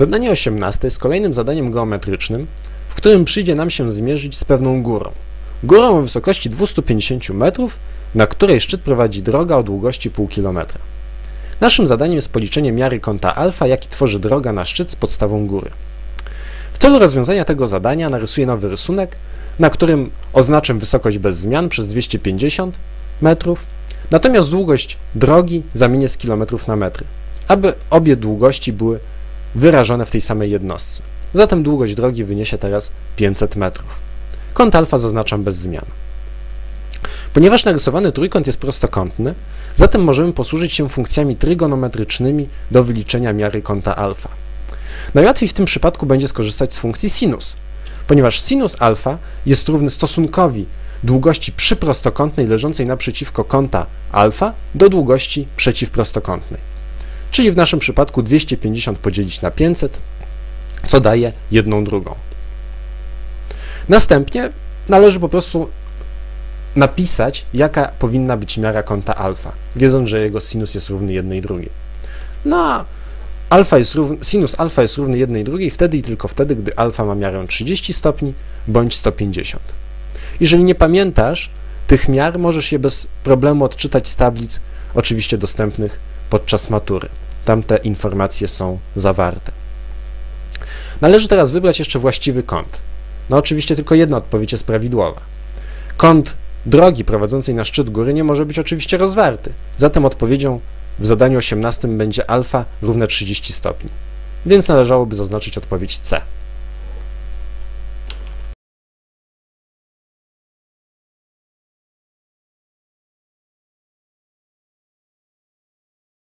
Zadanie 18 jest kolejnym zadaniem geometrycznym, w którym przyjdzie nam się zmierzyć z pewną górą. Górą o wysokości 250 metrów, na której szczyt prowadzi droga o długości pół kilometra. Naszym zadaniem jest policzenie miary kąta alfa, jaki tworzy droga na szczyt z podstawą góry. W celu rozwiązania tego zadania narysuję nowy rysunek, na którym oznaczę wysokość bez zmian przez 250 metrów, natomiast długość drogi zamienię z kilometrów na metry, aby obie długości były wyrażone w tej samej jednostce. Zatem długość drogi wyniesie teraz 500 metrów. Kąt alfa zaznaczam bez zmian. Ponieważ narysowany trójkąt jest prostokątny, zatem możemy posłużyć się funkcjami trygonometrycznymi do wyliczenia miary kąta alfa. Najłatwiej w tym przypadku będzie skorzystać z funkcji sinus, ponieważ sinus alfa jest równy stosunkowi długości przyprostokątnej leżącej naprzeciwko kąta alfa do długości przeciwprostokątnej. Czyli w naszym przypadku 250 podzielić na 500, co daje jedną drugą. Następnie należy po prostu napisać, jaka powinna być miara kąta alfa, wiedząc, że jego sinus jest równy jednej drugiej. No alfa jest równy, sinus alfa jest równy jednej drugiej wtedy i tylko wtedy, gdy alfa ma miarę 30 stopni bądź 150. Jeżeli nie pamiętasz tych miar, możesz je bez problemu odczytać z tablic, oczywiście dostępnych podczas matury. Tam te informacje są zawarte. Należy teraz wybrać jeszcze właściwy kąt. No oczywiście tylko jedna odpowiedź jest prawidłowa. Kąt drogi prowadzącej na szczyt góry nie może być oczywiście rozwarty. Zatem odpowiedzią w zadaniu 18 będzie alfa równe 30 stopni. Więc należałoby zaznaczyć odpowiedź C.